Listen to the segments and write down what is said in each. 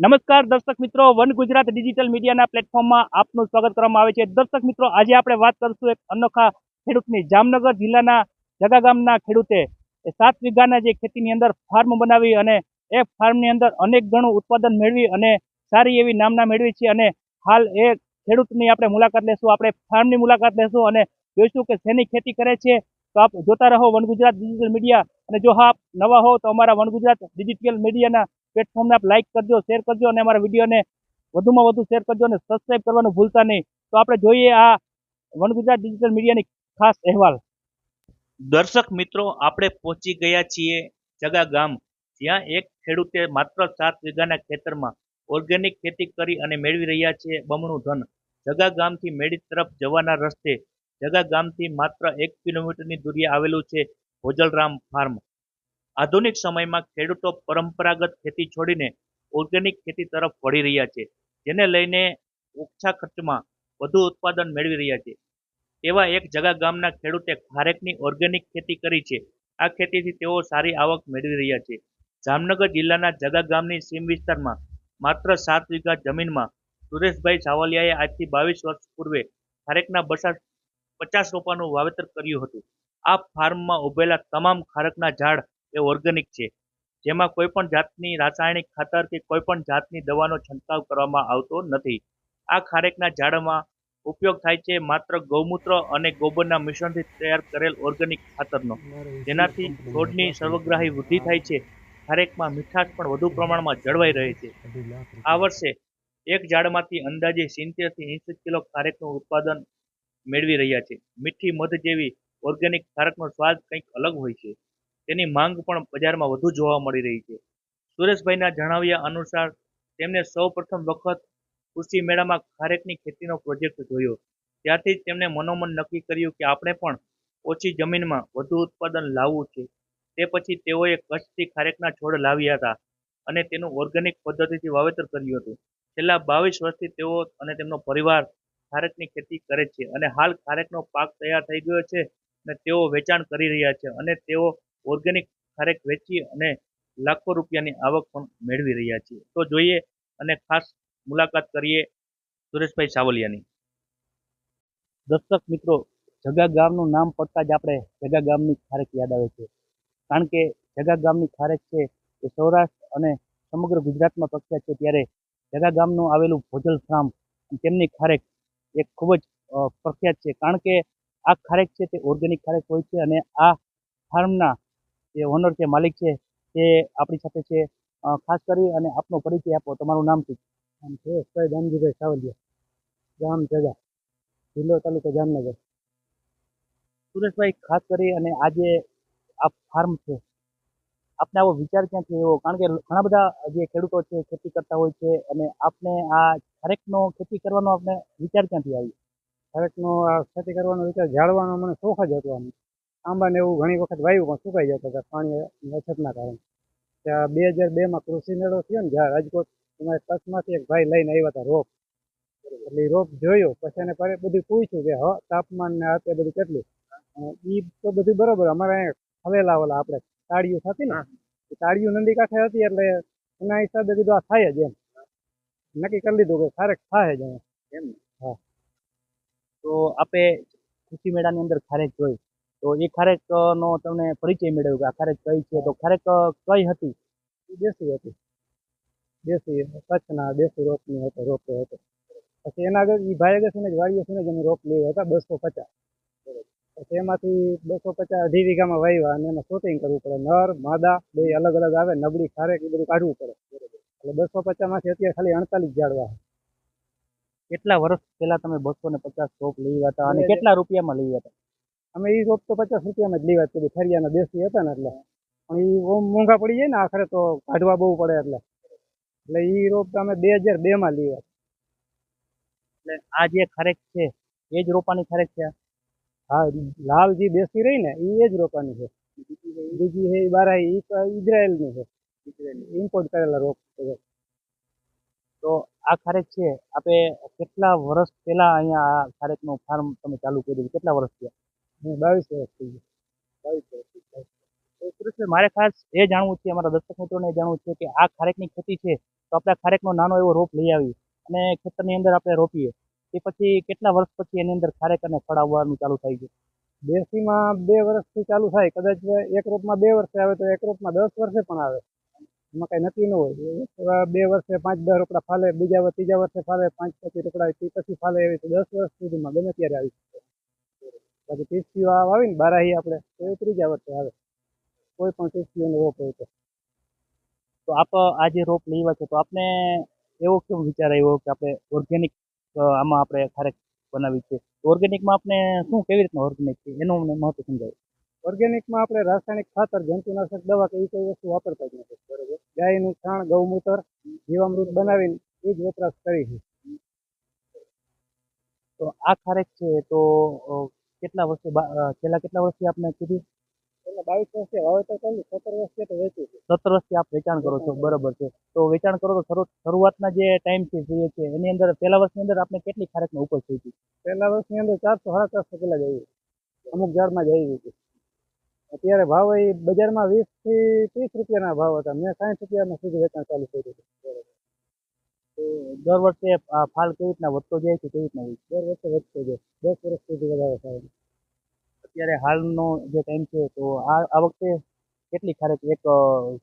નમસ્કાર દર્શક મિત્રો, વન ગુજરાત ડિજિટલ મીડિયાના પ્લેટફોર્મમાં આપનું સ્વાગત કરવામાં આવે છે. દર્શક મિત્રો, આજે આપણે વાત કરીશું એક અનોખા ખેડૂતની. જામનગર જિલ્લાના જગા ગામના ખેડૂતે સાત વીઘાના જે ખેતીની અંદર ફાર્મ બનાવી અને એ ફાર્મની અંદર અનેક ગણું ઉત્પાદન મેળવી અને સારી એવી નામના મેળવી છે અને હાલ એ ખેડૂતની આપણે મુલાકાત લેશું, આપણે ફાર્મની મુલાકાત લેશું અને જોઈશું કે શેની ખેતી કરે છે. તો આપ જોતા રહો વન ગુજરાત ડિજિટલ મીડિયા અને જો આપ નવા હો તો અમારા વન ગુજરાત ડિજિટલ મીડિયાના પ્લેટફોર્મને આપ લાઇક કરજો શેર કરજો અને અમારા વિડીયોને વધુમાં વધુ શેર કરજો અને સબસ્ક્રાઈબ કરવાનું ભૂલતા નહીં. તો આપણે જોઈએ આ વન ગુજરાત ડિજિટલ મીડિયાની ખાસ અહેવાલ. દર્શક મિત્રો, આપણે પહોંચી ગયા છીએ જગા ગામ. જ્યાં એક ખેડૂતે માત્ર સાત વીઘાના ખેતરમાં ઓર્ગેનિક ખેતી કરી અને મેળવી રહ્યા છે બમણું ધન. જગા ગામથી મેળી તરફ જવાના રસ્તે જગા ગામથી માત્ર એક કિલોમીટરની દૂરીએ આવેલું છે ભોજલરામ ફાર્મ આધુનિક સમયમાં ખેડૂતો પરંપરાગત ખેતી છોડીને ઓર્ગેનિક ખેતી તરફ વળી રહ્યા છે, જેને લઈને ઓછા ખર્ચમાં વધુ ઉત્પાદન મેળવી રહ્યા છે. એવા એક જગા ગામના ખેડૂતે ખારેકની ઓર્ગેનિક ખેતી કરી છે. આ ખેતીથી તેઓ સારી આવક મેળવી રહ્યા છે. જામનગર જિલ્લાના જગા ગામની સીમ વિસ્તારમાં માત્ર સાત વીઘા જમીનમાં સુરેશભાઈ સાવલિયાએ આજથી બાવીસ વર્ષ પૂર્વે ખારેકના બસા પચાસ રોપાનું વાવેતર કર્યું હતું. આ ફાર્મમાં ઉભેલા તમામ ખારકના ઝાડ એ ઓર્ગેનિક છે. જેમાં કોઈ પણ જાતની રાસાયણિક ખાતર કે કોઈ પણ જાતની દવાનો છંટકાવ કરવામાં આવતો નથી. આ ખારેકના ઝાડમાં ઉપયોગ થાય છે માત્ર ગૌમૂત્ર અને ગોબરના મિશ્રણથી તૈયાર કરેલ ઓર્ગેનિક ખાતરનો. જેનાથી છોડની સર્વગ્રાહી વૃદ્ધિ થાય છે. ખારેકમાં મીઠાશ પણ વધુ પ્રમાણમાં જળવાઈ રહે છે. આ વર્ષે એક ઝાડમાંથી અંદાજે સિત્તેરથી એંસી કિલો ખારેકનું ઉત્પાદન મેળવી રહ્યા છે. મીઠી મધ જેવી ઓર્ગેનિક ખારેકનો સ્વાદ કંઈક અલગ હોય છે. તેની માંગ પણ બજારમાં વધુ જોવા મળી રહી છે. સુરેશભાઈના જણાવ્યા અનુસાર તેમને સૌ પ્રથમ વખત કૃષિ મેળામાં ખારેકની ખેતીનો પ્રોજેક્ટ જોયો. ત્યારથી જ તેમણે મનોમન નક્કી કર્યું કે આપણે પણ ઓછી જમીનમાં વધુ ઉત્પાદન લાવવું છે. તે પછી તેઓએ કચ્છથી ખારેકના છોડ લાવ્યા હતા અને તેનું ઓર્ગેનિક પદ્ધતિથી વાવેતર કર્યું હતું. છેલ્લા બાવીસ વર્ષથી તેઓ અને તેમનો પરિવાર ખારેકની ખેતી કરે છે અને હાલ ખારેકનો પાક તૈયાર થઈ ગયો છે અને તેઓ વેચાણ કરી રહ્યા છે અને તેઓ ઓર્ગેનિક ખારેક વેચી અને લાખો રૂપિયાની આવક પણ મેળવી રહ્યા છીએ. તો જોઈએ અને ખાસ મુલાકાત કરીએ સુરેશભાઈ સાવલિયાની. દર્શક મિત્રો, જગા ગામનું નામ પડતા જ આપણે જગા ગામની ખારેક યાદ આવે છે. કારણ કે જગા ગામની ખારેક છે એ સૌરાષ્ટ્ર અને સમગ્ર ગુજરાતમાં પ્રખ્યાત છે. ત્યારે જગા ગામનું આવેલું ભોજલ ફાર્મ તેમની ખારેક એ ખૂબ જ પ્રખ્યાત છે. કારણ કે આ ખારેક છે તે ઓર્ગેનિક ખારેક હોય છે અને આ ફાર્મના જે ઓનર છે માલિક છે તે આપણી સાથે છે. ખાસ કરી અને આપનો પરિચય આપો. તમારું નામ શું? નામ છે સૈદ દામજીભાઈ સાવલિયા. ગામ જગા જિલ્લો તાલુકો જામનગર. સુરેશભાઈ ખાસ કરી અને આજે આ ફાર્મ છે. આપને આવો વિચાર ક્યાંથી આવ્યો કારણ કે ઘણા બધા જે ખેડૂતો છે ખેતી કરતા હોય છે અને આપને આ ખારેકનો ખેતી કરવાનો આપને વિચાર ક્યાંથી આવ્યો? ખારેકનો આ ખેતી કરવાનો વિચાર જાળવાનો મને શોખ જ હતો આમ. આંબાને એવું ઘણી વખત વાવ્યું પણ સુકાઈ જતા હતા પાણી અછતના કારણે. ત્યાં બે હજાર બેમાં કૃષિ મેળો થયો ને જ્યાં રાજકોટ અમારે કચ્છમાંથી એક ભાઈ લઈને આવ્યા હતા રોપ. એટલે રોપ જોયો પછી એને પરે બધું પૂછ્યું કે હ તાપમાન ને આ તે બધું કેટલું? એ તો બધું બરોબર અમારે અહીંયા હવેલા ઓલા આપણે તાળીયું થતી ને એ તાળીઓ નદી કાંઠે હતી એટલે એના હિસાબે કીધું આ થાય જ એમ. નક્કી કરી લીધું કે ખારેક થાય જ એમ. હા. તો આપે કૃષિ મેળાની અંદર ખારેક જોઈ તો એ ખારેક નો તમને પરિચય મેળવ્યો કે આ ખારેક કઈ છે? તો ખારેક કઈ હતી? ઈ દેશી હતી. દેશી કચ્છના દેશી રોપની હતો રોપ હતો. પછી એના આગળ એ ભાઈ આગળ છે ને જ વાડીએ છે ને જ અમે રોપ લેવા હતા બસો પચાસ. પછી એમાંથી બસો પચાસ અઢી વીઘામાં વાવ્યા અને એમાં શોટિંગ કરવું પડે. નર માદા બે અલગ અલગ આવે નબળી ખારેક એ બધું કાઢવું પડે. એટલે બસો પચાસમાંથી અત્યારે ખાલી અડતાલીસ જાડવા કેટલા વર્ષ પહેલા તમે બસો ને પચાસ રોપ લઈ હતા? અને કેટલા રૂપિયામાં લઈ હતા? અમે એ રોપ તો પચાસ રૂપિયામાં જ લેવા જ ફરિયાના દેશી હતા ને એટલે. પણ એ મોંઘા પડી જાય ને આખરે તો કાઢવા બહુ પડે એટલે. એટલે એ રોપ તો અમે બે હજાર બે માં લેવા એટલે આ જે ખારેક છે એ જ રોપાની ખરેક છે? હા લાલ જે દેશી રહી ને એ જ રોપાની છે. બીજી છે બારા ઇઝરાયલની છે. ઇમ્પોર્ટ કરેલા રોપ છે. તો આ ખારેક છે આપે કેટલા વર્ષ પહેલા અહીંયા આ ખારેકનું ફાર્મ તમે ચાલુ કર્યું? કેટલા વર્ષ થયા? બાવીસ વર્ષ થઈ ગયું. બાવીસ વર્ષ મારે ખાસ એ જાણવું છે, અમારા દર્શક મિત્રોને એ જાણવું છે કે આ ખારેકની ખેતી છે, તો આપણે ખારેકનો નાનો એવો રોપ લઈ આવી અને ખેતરની અંદર આપણે રોપીએ. તે પછી કેટલા વર્ષ પછી એની અંદર ખારેક અને ફળ આવવાનું ચાલુ થાય છે? દેશીમાં બે વર્ષથી ચાલુ થાય. કદાચ એક રોપમાં બે વર્ષે આવે તો એક રોપમાં દસ વર્ષે પણ આવે. એમાં કાંઈ નક્કી ન હોય. બે વર્ષે પાંચ દસ રોકડા ફાલે, બીજા ત્રીજા વર્ષે ફાલે, પાંચ પછી રોકડા પછી ફાલે એવી દસ વર્ષ સુધીમાં ગમે ત્યારે આવી. બાકી ટીસ્યુ આવી ને બારાહી આપણે તો એ ત્રીજા વર્ષે આવે. કોઈ પણ ટીસ્યુનો રોપ હોય તો. તો આપ આ જે રોપ લેવા છે તો આપને એવો કેમ વિચાર આવ્યો કે આપણે ઓર્ગેનિક આમાં આપણે ખારેક બનાવી છે? ઓર્ગેનિકમાં આપણે શું કેવી રીતના ઓર્ગેનિક છે? એનું અમને મહત્વ સમજાવ્યું ઓર્ગેનિકમાં આપણે રાસાયણિક ખાતર જંતુનાશક દવા કે એ કઈ વસ્તુ વાપરતા જ નથી. બરોબર? ગાયનું છાણ ગૌમૂત્ર જીવામૃત બનાવીને એ જ વપરાશ કરી છે. તો આ ખારેક છે તો કેટલા વર્ષે છેલ્લા કેટલા વર્ષથી આપણે કીધી? એટલે બાવીસ વર્ષે. વાવેતર કર્યું સત્તર વર્ષથી તો વેચ્યું છે. સત્તર વર્ષથી આપ વેચાણ કરો છો. બરોબર છે. તો વેચાણ કરો તો શરૂઆતના જે ટાઈમ છે જે છે એની અંદર પહેલા વર્ષની અંદર આપણે કેટલી ખારેકનો ઉપજ થઈ હતી? પહેલા વર્ષની અંદર ચારસો સાડા ચારસો કિલો જ અમુક ઝાડમાં જ આવી હતી. અત્યારે ભાવ એ બજારમાં વીસથી ત્રીસ રૂપિયાના ભાવ હતા. મેં સાઠ રૂપિયામાં સુધી વેચાણ ચાલુ કર્યું હતું. દર વર્ષે ફાલ કેવી રીતના વધતો જાય છે, કેવી રીતના દર વર્ષે વધતો જાય દસ વર્ષ સુધી વધારે થાય અત્યારે હાલનો જે ટાઈમ છે, તો આ આ વખતે કેટલી ખારેક એક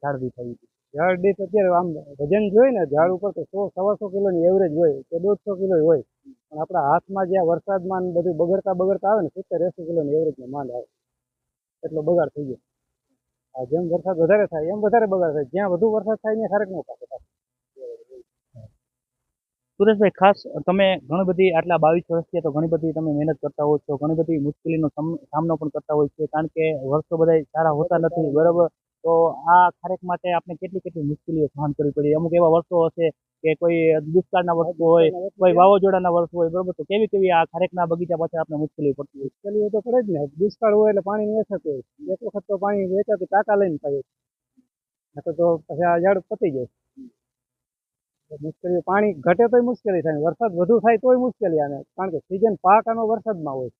ઝાડવી થઈ હતી. ઝાડ દીઠ અત્યારે આમ વજન જોઈએ ને, ઝાડ ઉપર તો સો, સવાસો કિલોની એવરેજ હોય કે દોઢસો કિલો હોય. પણ આપણા હાથમાં જ્યાં વરસાદમાં બધું બગડતા બગડતા આવે ને, સિત્તેર, એસો કિલોની એવરેજમાં માંડ આવે. એટલો બગાડ થઈ ગયો. જેમ વરસાદ વધારે થાય, એમ વધારે બગાડ થાય. જ્યાં વધુ વરસાદ થાય ત્યાં ખારેક નો પાકે સુરેશભાઈ, ખાસ તમે ઘણી બધી આટલા બાવીસ વર્ષથી તો ઘણી બધી તમે મહેનત કરતા હો છો, ઘણી બધી મુશ્કેલીનો સામનો પણ કરતા હોય છે, કારણ કે વર્ષો બધા સારા હોતા નથી, બરાબર? તો આ ખારેક માટે આપણે કેટલી કેટલી મુશ્કેલીઓ સહન કરવી પડી? અમુક એવા વર્ષો હશે કે કોઈ દુષ્કાળના વર્ષો હોય, કોઈ વાવાઝોડાના વર્ષો હોય, બરોબર? તો કેવી કેવી આ ખારેકના બગીચા પાછળ આપણે મુશ્કેલી પડતી હોય? મુશ્કેલીઓ તો પડે જ ને. દુષ્કાળ હોય એટલે પાણીની અછત હોય. એક વખત તો પાણી વેચાતું ટાંકા લઈને પાઈએ તો પછી આ ઝાડ પતી જાય. મુશ્કેલીઓ પાણી ઘટે તોય મુશ્કેલી થાય વરસાદ વધુ થાય તોય મુશ્કેલી આને. કારણ કે સિઝન પાક આનો વરસાદમાં હોય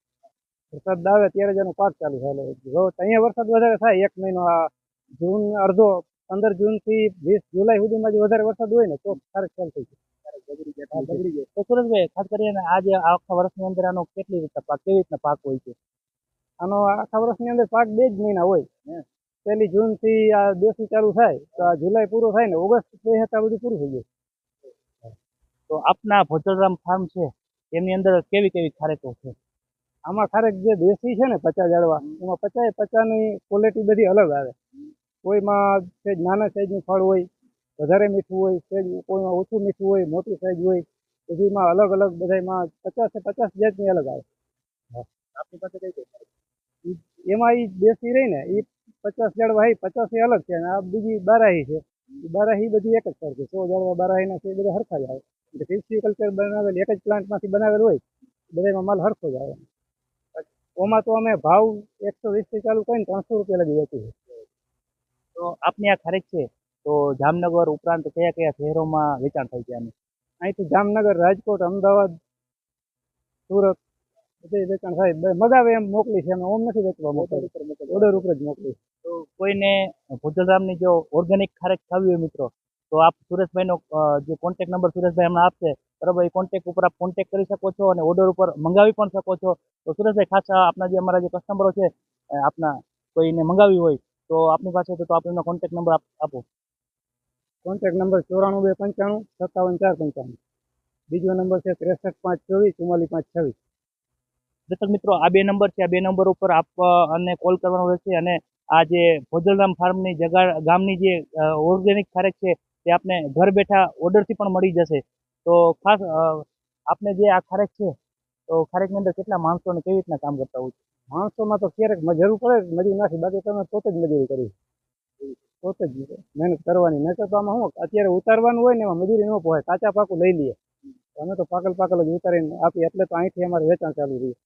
વરસાદ આવે ત્યારે જ એનો પાક ચાલુ થાય. એટલે અહીંયા વરસાદ વધારે થાય એક મહિનો આ જૂન અડધો પંદર જૂનથી વીસ જુલાઈ સુધીમાં જે વધારે વરસાદ હોય ને તો ખારેક ચાલ થઈ જાય. તો સુરેશભાઈ ખાસ કરીને આજે આખા વર્ષની અંદર આનો કેટલી રીતના પાક કેવી રીતના પાક હોય છે? આનો આખા વર્ષની અંદર પાક બે જ મહિના હોય. પહેલી જૂનથી આ દેશી ચાલુ થાય તો આ જુલાઈ પૂરો થાય ને ઓગસ્ટ બે બધું પૂરું થઈ જાય. તો આપના ભોજરામ ફાર્મ છે એમની અંદર કેવી કેવી ખારેકો છે? આમાં ખારેક જે દેશી છે ને પચા ઝાડવા એમાં પચાએ પચાની ક્વોલિટી બધી અલગ આવે. કોઈમાં સેજ નાના સાઈઝનું ફળ હોય વધારે મીઠું હોય સેજ કોઈમાં ઓછું મીઠું હોય મોટી સાઈઝ હોય બધીમાં અલગ અલગ બધામાં પચાસે પચાસ જાતની અલગ આવે. આપની પાસે કઈ કઈ એમાં એ દેશી રહી ને એ પચાસ ઝાડવા એ પચાસ એ અલગ છે અને આ બીજી બારાહી છે. બારાહી બધી એક જ સરખી સો જાળવા બારાહીના છે એ બધા સરખા જ આવે. એટલે કલ્ચર બનાવેલ એક જ પ્લાન્ટમાંથી બનાવેલ હોય બધામાં માલ હરખો જ આવે. ઓમાં તો અમે ભાવ એકસો વીસથી ચાલુ કરીને ત્રણસો રૂપિયા લગી વેચી છે. તો આપની આ ખારેક છે. તો જામનગર ઉપરાંત કયા કયા શહેરોમાં વેચાણ થાય છે આનું? અહીંથી જામનગર રાજકોટ અમદાવાદ સુરત બધે વેચાણ થાય. મગાવે એમ મોકલી છે અમે ઓમ નથી વેચવા મોકલી. ઓર્ડર ઉપર જ મોકલી. તો કોઈને ભોજલરામની જો ઓર્ગેનિક ખારેક ખાવી હોય મિત્રો તો આપ સુરેશભાઈનો જે કોન્ટેક નંબર સુરેશભાઈ હમણાં આપશે બરાબર એ કોન્ટેક ઉપર આપ કોન્ટેક કરી શકો છો અને ઓર્ડર ઉપર મંગાવી પણ શકો છો. તો સુરેશભાઈ ખાસ આપના જે અમારા જે કસ્ટમરો છે આપના કોઈને મંગાવી હોય તો આપની પાસે તો આપ એમનો કોન્ટેક નંબર આપો કોન્ટેક્ટ નંબર ચોરાણું બે પંચાણું સત્તાવન ચાર પંચાણું. બીજો નંબર છે ત્રેસઠ પાંચ ચોવીસ ચુમ્માલીસ પાંચ છવ્વીસ. દર્શક મિત્રો આ બે નંબર છે આ બે નંબર ઉપર આપ અને કોલ કરવાનો રહેશે અને આ જે ભોજલરામ ફાર્મની જગા ગામની જે ઓર્ગેનિક ખારેક છે તે આપને ઘર બેઠા ઓર્ડરથી પણ મળી જશે. તો ખાસ આપને જે આ ખારેક છે તો ખારેકની અંદર કેટલા માણસો અને કેવી રીતના કામ કરતા હોય છે? માણસોમાં તો ક્યારેક જરૂર પડે મજૂરી નાખી બાકી તમે પોતે જ મજૂરી કરી પોતે જ મહેનત કરવાની. નહીતર તો આમાં શું અત્યારે ઉતારવાનું હોય ને એમાં મજૂરી ન પોહાય કાચા પાકું લઈ લઈએ. અમે તો પાકલ પાકલ જ ઉતારીને આપીએ એટલે તો અહીંથી અમારે વેચાણ ચાલુ રહ્યું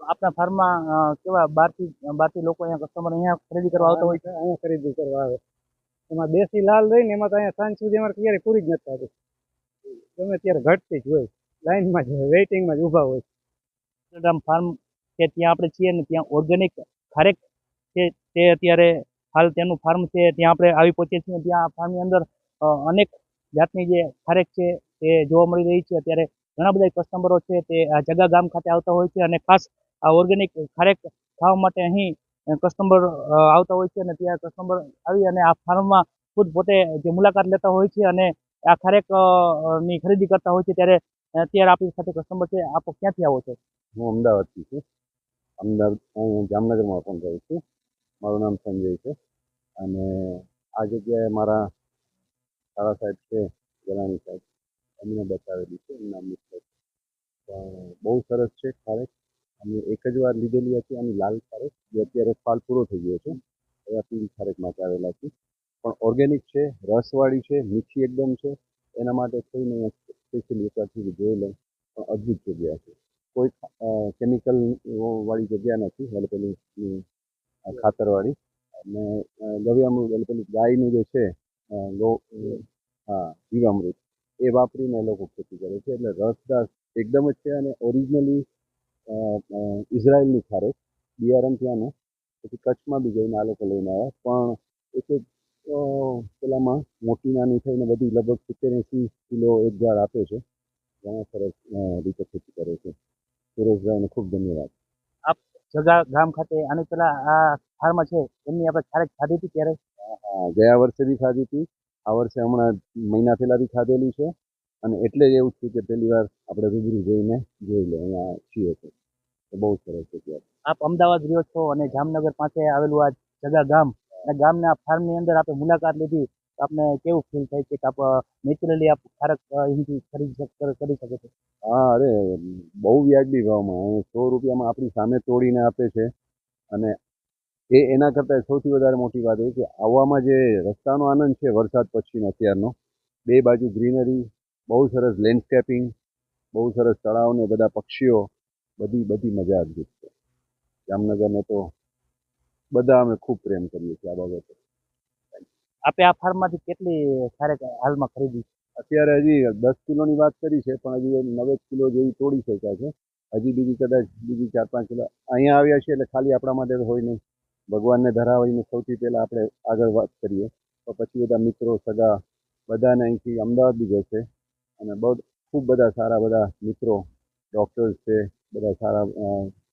આપના ફાર્મમાં કેવા બહારથી બહારથી લોકો અહીંયા કસ્ટમર અહીંયા ખરીદી કરવા આવતા હોય છે? અહીંયા ખરીદી કરવા આવે. એમાં દેશી લાલ રહીને એમાં તો અહીંયા સાંજ સુધી અમારે ક્યારેય પૂરી જ નથી થતી. ગમે ત્યારે ઘટતી જ હોય. લાઈનમાં જ વેઇટિંગમાં જ ઊભા હોય. ફાર્મ કે ત્યાં આપણે છીએ ને ત્યાં ઓર્ગેનિક ખારેક છે, તે અત્યારે હાલ તેનું ફાર્મ છે, ત્યાં આપણે આવી પહોંચીએ છીએ ત્યાં આ ફાર્મની અંદર અનેક જાતની જે ખારેક છે, તે જોવા મળી રહી છે. અત્યારે ઘણા બધા કસ્ટમરો છે, તે આ જગા ગામ ખાતે આવતા હોય છે અને ખાસ આ ઓર્ગેનિક ખારેક ખાવા માટે અહીં કસ્ટમર આવતા હોય છે અને ત્યાં કસ્ટમર આવી અને આ ફાર્મમાં ખુદ પોતે જે મુલાકાત લેતા હોય છે અને આ ખારેકની ખરીદી કરતા હોય છે ત્યારે અત્યારે આપણી સાથે કસ્ટમર છે. આપ ક્યાંથી આવો છો? હું અમદાવાદથી છું. અમદાવાદ, હું જામનગરમાં પણ રહું છું. મારું નામ સંજય છે અને આ જગ્યાએ મારા સારા સાહેબ છે ગલાણી સાહેબ. એમને બતાવેલી છે. એમના મિત્ર બહુ સરસ છે. ખારેક અમે એક જ વાર લીધેલી હતી આની લાલ ખારેક, જે અત્યારે ફાલ પૂરો થઈ ગયો છે. એવા પીળી ખારેક માટે આવેલા છે. પણ ઓર્ગેનિક છે, રસવાળી છે, મીઠી એકદમ છે. એના માટે થઈને સ્પેશિયલી એકવાર જોઈ લઉં. પણ અદ્ભુત જગ્યા છે. કોઈ કેમિકલ વાળી જગ્યા નથી એટલે ખાતરવાળી. અને ગવ્યામૃત એટલે પેલી ગાયનું જે છે લો હા જીવામૃત એ વાપરીને લોકો ખેતી કરે છે. એટલે રસદાર એકદમ જ છે અને ઓરિજિનલી ઇઝરાયલની ખારેક બિયારણ ત્યાંનું પછી કચ્છમાં બી જઈને આ લોકો લઈને આવ્યા. પણ એક એક પેલામાં મોટી નાની થઈને બધી લગભગ સિત્તેર એંસી કિલો એક ઝાડ આપે છે. ઘણા સરસ રીતે ખેતી કરે છે. સુરેશભાઈને ખૂબ ધન્યવાદ. જગા ગામ ખાતે આની પેલા આ ફાર્મ છે એમની આપણે ખારેક ખાધી હતી ત્યારે? હા ગયા વર્ષે બી ખાધી હતી. આ વર્ષે હમણાં મહિના પહેલાં બી ખાધેલી છે. અને એટલે જ એવું થયું કે પહેલી વાર આપણે રૂબરૂ જઈને જોઈ લે અહીંયા છીએ તો. બહુ સરસ જગ્યા આપ અમદાવાદ રહ્યો છો અને જામનગર પાસે આવેલું આ જગા ગામ અને ગામના ફાર્મની અંદર આપણે મુલાકાત લીધી. આપને કેવું ફીલ થાય છે કે આપ નેચરલી આપ ખારક અહીંથી ખરીદી કરી શકો છો? હા અરે બહુ વ્યાજબી ભાવમાં. સો રૂપિયામાં આપણી સામે તોડીને આપે છે. અને એ એના કરતાં સૌથી વધારે મોટી વાત એ કે આવવામાં જે રસ્તાનો આનંદ છે વરસાદ પછીનો અત્યારનો બે બાજુ ગ્રીનરી બહુ સરસ લેન્ડસ્કેપિંગ બહુ સરસ તળાવ ને બધા પક્ષીઓ બધી બધી મજા અદભુત છે. જામનગરને તો બધા અમે ખૂબ પ્રેમ કરીએ છીએ આ બાબતે. આપે આ ફાર્મમાંથી કેટલી ખારેક હાલમાં ખરીદી અત્યારે હજી દસ કિલોની વાત કરી છે પણ હજી નવેક કિલો જેવી તોડી શક્યા છે. હજી બીજી કદાચ બીજી ચાર પાંચ કિલો અહીંયા આવ્યા છીએ એટલે ખાલી આપણા માટે હોય નહીં. ભગવાનને ધરાવીને સૌથી પહેલાં આપણે આગળ વાત કરીએ. તો પછી બધા મિત્રો સગા બધાને અહીંથી અમદાવાદ બી જશે અને બહુ ખૂબ બધા સારા બધા મિત્રો ડૉક્ટર્સ છે બધા સારા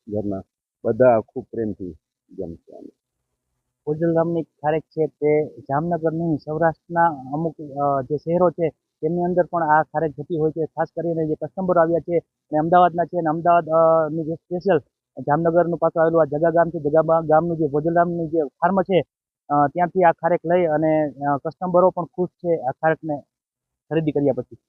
ઘરના બધા ખૂબ પ્રેમથી જમશે. ફોજલરામની ખારેક છે તે જામનગર નહીં, સૌરાષ્ટ્રના અમુક જે શહેરો છે તેમની અંદર પણ આ ખારેક જતી હોય છે ખાસ કરીને જે કસ્ટમરો આવ્યા છે અને અમદાવાદના છે અને અમદાવાદની જે સ્પેશિયલ જામનગરનું પાછું આવેલું આ જગા ગામ છે, જગા ગામનું જે ભોજલરામની જે ફાર્મ છે ત્યાંથી આ ખારેક લઈ અને કસ્ટમરો પણ ખુશ છે આ ખારેકને ખરીદી કર્યા પછી